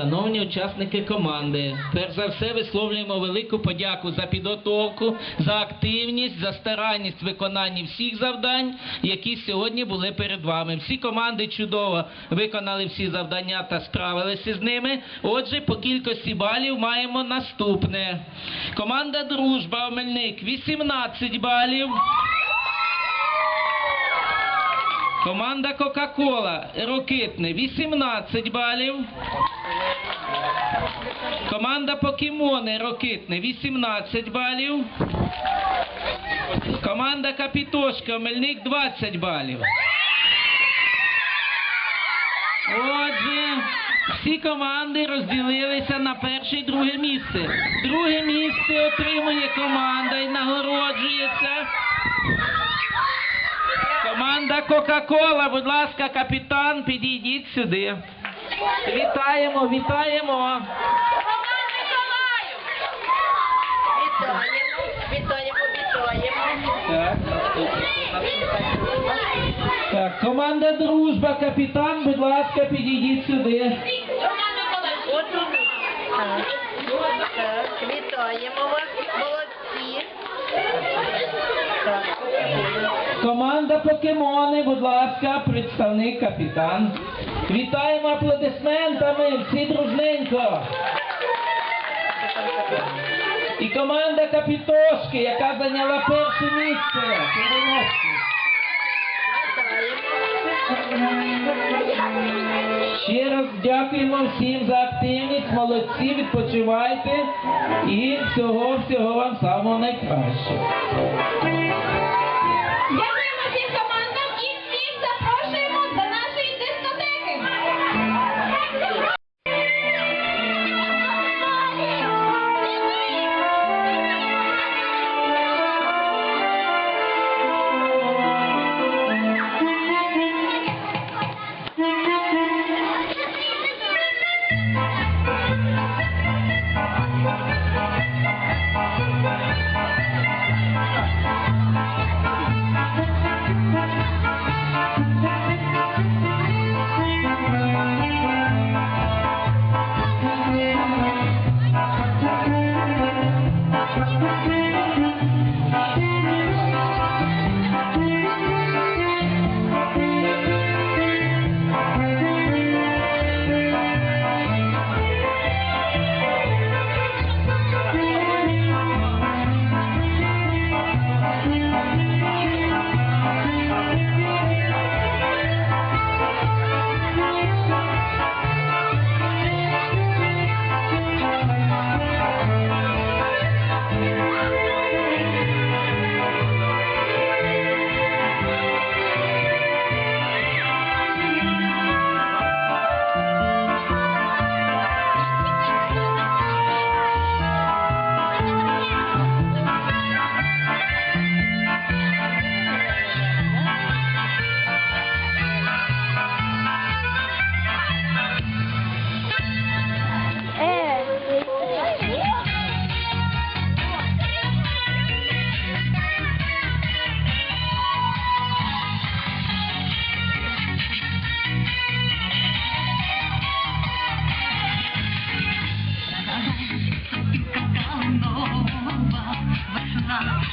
Шановні учасники команди, перш за все висловлюємо велику подяку за підготовку, за активність, за старанність в виконанні всіх завдань, які сьогодні були перед вами. Всі команди чудово виконали всі завдання та справилися з ними. Отже, по кількості балів маємо наступне. Команда Дружба Омельник 18 балів. Команда Кока-Кола Рокитне 18 балів. Команда Покемони Рокитне 18 балів. Команда Капітошка Мельник 20 балів. Отже, всі команди розділилися на перше і друге місце. Друге місце отримує команда і нагороджується. Команда Кока-Кола, будь ласка, капітан, підійдіть сюди. Вітаємо, вітаємо вітаємо, вітаємо. Так, так, команда Дружба, капітан, будь ласка, підійдіть сюди. Так. Так, вітаємо вас, молодці. Так. Команда Покемони, будь ласка, представник капітан. Вітаємо аплодисментами, всі дружненько. І команда Капітошки, яка зайняла перше місце. Ще раз дякуємо всім за активність, молодці, відпочивайте і всього всього вам самого найкращого.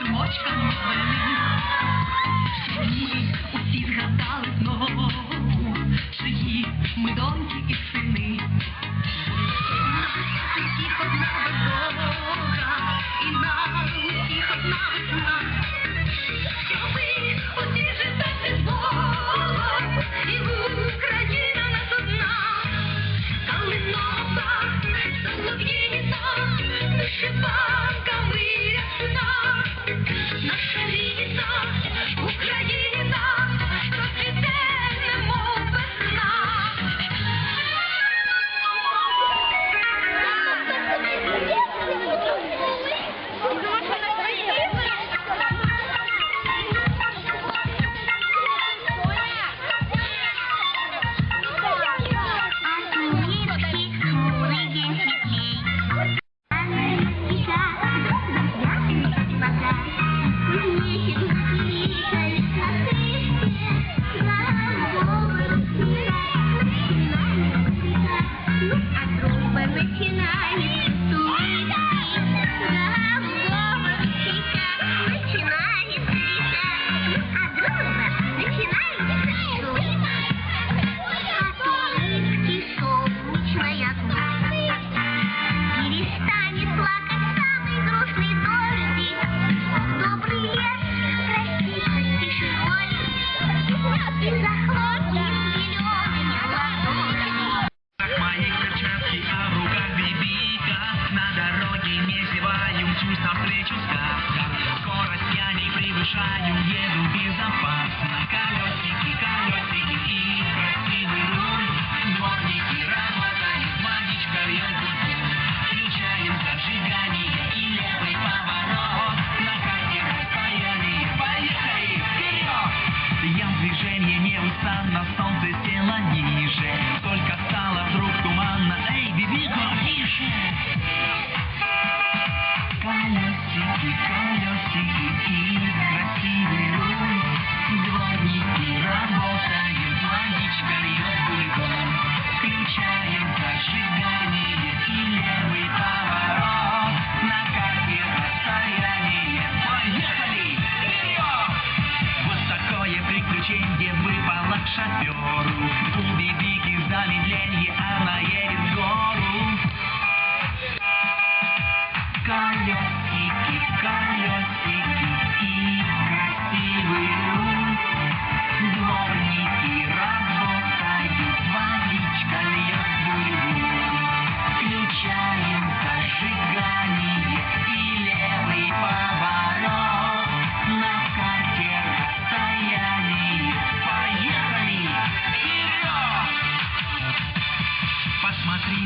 сумочках нових, чиї усі згадали знову, чиї ми доньки і сини. Нас усіх одна бездорога, і нас усіх одна весна. Щоби навстречу сказка. Скорость я не превышаю, еду безопасно. Колесики, колесики и красивый руль. Дворники работают, магичка вверху. Включаем зажигание и левый поворот. На карте расстояние, поехали вперед! Я в движении не устану, на солнце село ниже. Только стало вдруг туманно, эй, беги, тише! Красивый руль, дворники работают, водичка льет.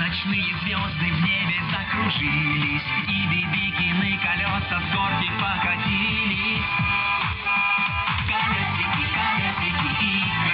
Ночные звезды в небе закружились, И бибикины колеса с горки покатились. Колесики, колесики, и